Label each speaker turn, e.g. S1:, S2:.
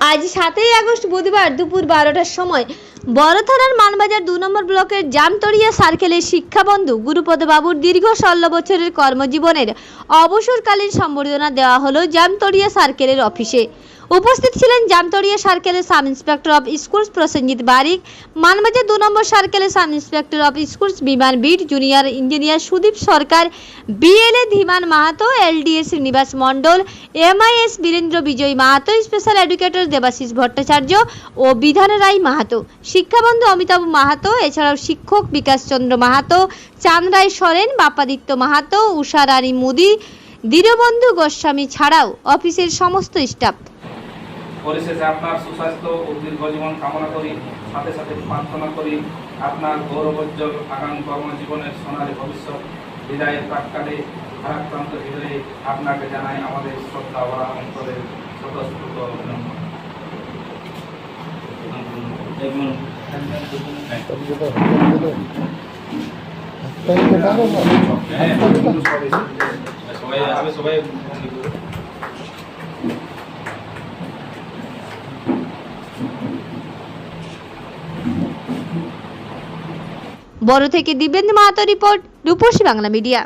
S1: আজ সাতই আগস্ট বুধবার দুপুর বারোটার সময় বড় থানার মানবাজার দু নম্বর ব্লকের জামতরিয়া সার্কেলের শিক্ষাবন্ধু গুরুপদ বাবুর দীর্ঘ ষোলো বছরের কর্মজীবনের অবসরকালীন সম্বর্ধনা দেওয়া হলো জামতরিয়া সার্কেলের অফিসে। উপস্থিত ছিলেন জামতরিয়া সার্কেলের sub inspector of schools Prosenjit Barik, Manbazar দু নম্বর সার্কেলের sub inspector of schools Biman Bit, junior engineer Sudip Sarkar BLA Dhiman Mahato, LDA Srinivas Mondal, MIS Birendra Bijay Mahato, special educator Debashis Bhattacharya ও বিধান রায় মাহাতো। শিক্ষাবন্ধু অমিতাভ মাহাতো, এছাড়াও শিক্ষক বিকাশ চন্দ্র মাহাতো চাঁদরায় সরেন বাপাদিত্য মাহাতো উষা রানী মুদি, দীনবন্ধু গোস্বামী ছাড়াও অফিসের সমস্ত staff.
S2: পরিশেষে আপনার সুস্বাস্থ্য ও দীর্ঘ জীবন কামনা করি সাথে সাথে প্রার্থনা করি আপনার গৌরবোজ্জ্বল আগামী কর্মজীবনের সোনালী ভবিষ্যৎ বিদায়ের প্রাককালে ভারাক্রান্ত হৃদয়ে আপনাকে জানাই আমাদের শ্রদ্ধা ও অন্তরের স্বতঃস্ফূর্ত অভিনন্দন হ্যাঁ, সবাই আমি সবাই
S1: বড় থেকে দিব্যেন্দু মাহাতো রিপোর্ট রূপসী বাংলা মিডিয়া।